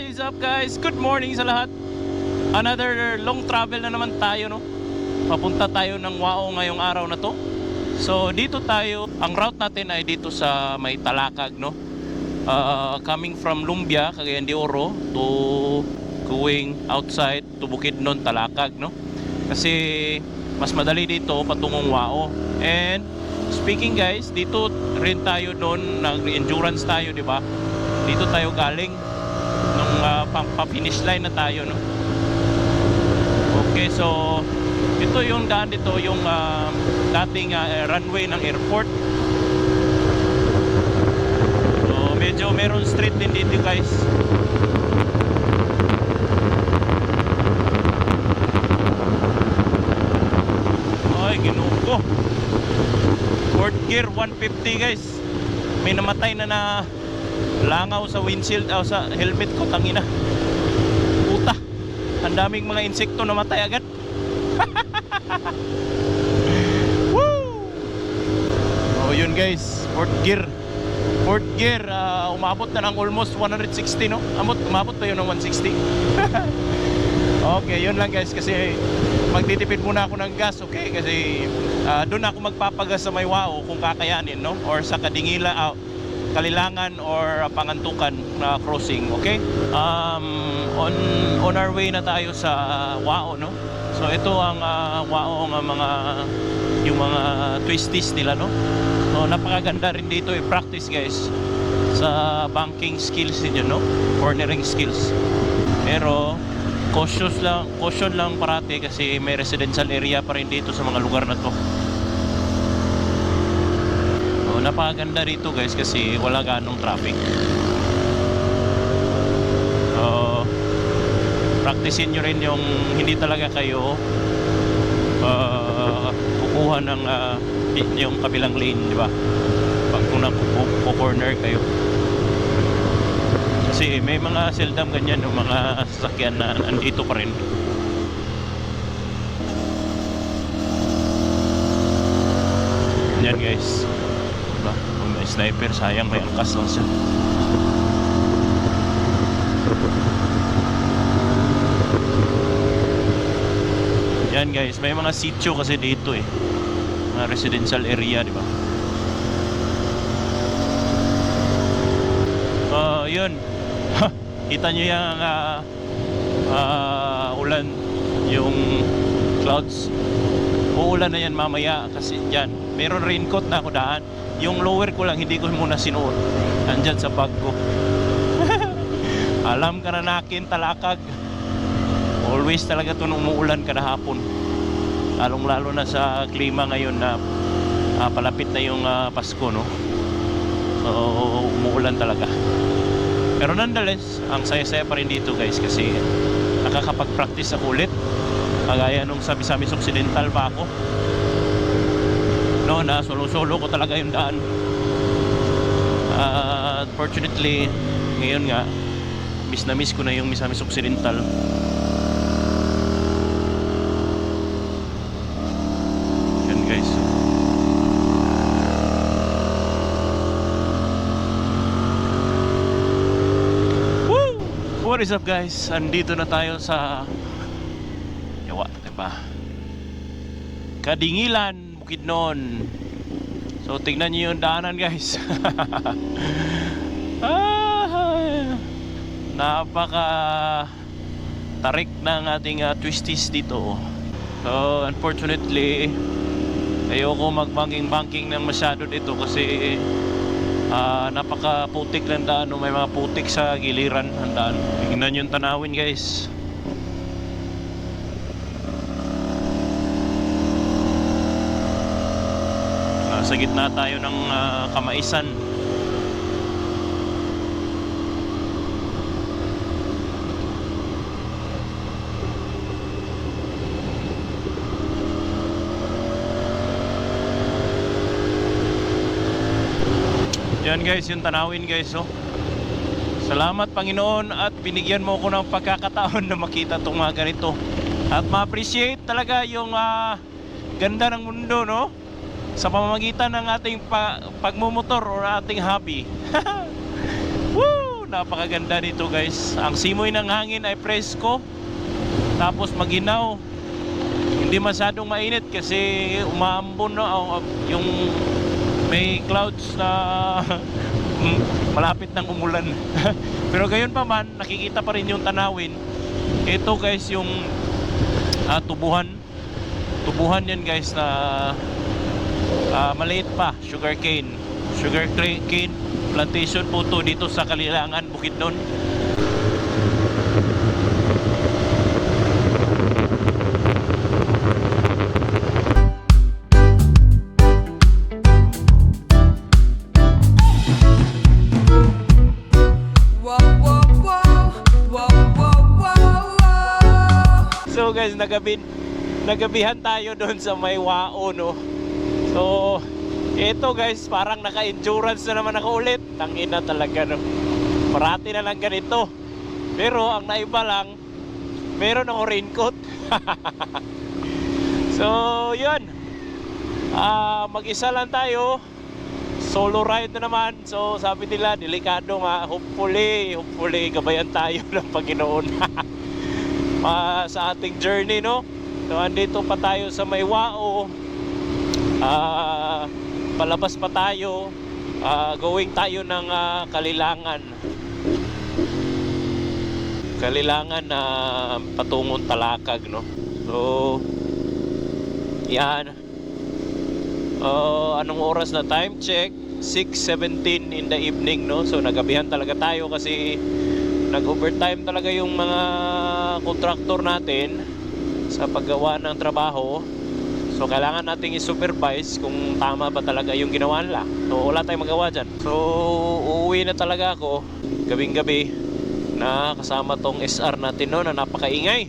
What is up guys? Good morning sa lahat. Another long travel na naman tayo no. Papunta tayo ng Wao ngayong araw na to. So dito tayo, ang route natin ay dito sa may Talakag no. Uh, coming from Lumbia, Cagayan de Oro to going outside to Bukidnon, Talakag no. Kasi mas madali dito patungong Wao. And speaking guys, dito rin tayo doon nag-endurance tayo, di ba? Dito tayo galing nung uh, pa-finish line na tayo no. Okay, so ito yung daan dito yung ah, dating ah, runway ng airport. So medyo meron street din dito guys. Ay, ginuo ko. Fourth gear 150 guys. May namatay na na langaw sa windshield o sa helmet ko tangina. Puta. Ang daming mga insekto namatay agad. Woo! Oh, yun guys, fourth gear. Fourth gear, ah, umabot na ng almost 160 no? Amot, umabot pa yun ng 160. okay, yun lang guys kasi magtitipid muna ako ng gas, okay? Kasi ah, doon ako magpapagas sa may wao kung kakayanin, no? Or sa Kadingila, ah, Kalilangan or Pangantukan na crossing, okay? Um, on on our way na tayo sa Wao, no? So ito ang uh, Wao ng mga yung mga twisties nila, no? So napakaganda rin dito i-practice guys sa banking skills niyo, no? Cornering skills. Pero cautious lang, caution lang parati kasi may residential area pa rin dito sa mga lugar na to. So, napakaganda rito guys kasi wala ganong traffic. So, practicein nyo rin yung hindi talaga kayo uh, kukuha ng uh, yung kabilang lane, di ba? Pag kung corner kayo. Kasi may mga seldom ganyan yung mga sasakyan na nandito pa rin. Yan guys. Sniper, sayang may angkas lang siya. Yan guys, may mga sitio kasi dito eh. Mga residential area, di ba? Uh, yun. Kita nyo yung ah, ah, ulan, yung clouds. Uulan na yan mamaya kasi dyan. Meron raincoat na ako daan. Yung lower ko lang, hindi ko muna sinuot. Andyan sa bag ko. Alam ka na nakin, talakag. Always talaga ito umuulan kada hapon. Lalong lalo na sa klima ngayon na ah, palapit na yung ah, Pasko, no? So, umuulan talaga. Pero nonetheless, ang saya-saya pa rin dito guys kasi nakakapag-practice ako ulit. Kagaya nung sa Misamis Occidental pa ako. No, na solo-solo ko talaga yung daan. Ah, fortunately, ngayon nga, miss na miss ko na yung Misamis Occidental. Yan guys. Woo! What is up guys? Andito na tayo sa Yawa, diba? Kadingilan, Bukidnon. So tingnan niyo yung daanan guys. ah, napaka tarik ng ating uh, twisties dito. So unfortunately, ayoko mag-banking-banking ng masyado dito kasi ah, napaka putik ng daan. May mga putik sa giliran ng daan. Tingnan yung tanawin guys. Nasa gitna tayo ng ah, kamaisan. Yan guys, yung tanawin guys oh. Salamat Panginoon at binigyan mo ko ng pagkakataon na makita itong mga ganito. At ma-appreciate talaga yung ah, ganda ng mundo no sa pamamagitan ng ating pa- pagmumotor or ating hobby. Woo! napakaganda dito guys. Ang simoy ng hangin ay presko. Tapos maginaw. Hindi masyadong mainit kasi umaambon no ang- yung may clouds na malapit ng umulan. Pero gayon pa man, nakikita pa rin yung tanawin. Ito guys yung ah, tubuhan. Tubuhan yan guys na ah, maliit pa, sugar cane. Sugar cane plantation po to dito sa Kalilangan, Bukidnon. So guys, nagabi nagabihan tayo doon sa may Wao, no. So, ito guys, parang naka-endurance na naman ako ulit. Tangina talaga, no. Parati na lang ganito. Pero ang naiba lang, meron ako raincoat. so, yun. Ah, mag-isa lang tayo. Solo ride na naman. So, sabi nila, delikado nga. Hopefully, hopefully, gabayan tayo ng Panginoon. pa sa ating journey no so andito pa tayo sa Maywao ah palabas pa tayo. Ah going tayo ng ah, Kalilangan. Kalilangan na patungong Talakag no? So yan. Oh, anong oras na? Time check 6:17 in the evening no? So nagabihan talaga tayo kasi nag-overtime talaga yung mga kontraktor natin sa paggawa ng trabaho. So, kailangan nating i-supervise kung tama ba talaga yung ginawa nila. So, wala tayong magawa dyan. So, uuwi na talaga ako gabing-gabi na kasama tong SR natin no, na napakaingay.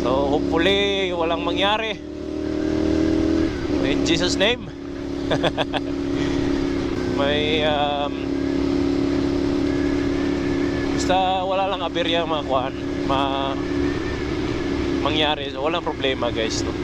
So, hopefully, walang mangyari. In Jesus' name. May um, Basta wala lang aberya mga kuan, ma mangyari. So, walang problema guys. No?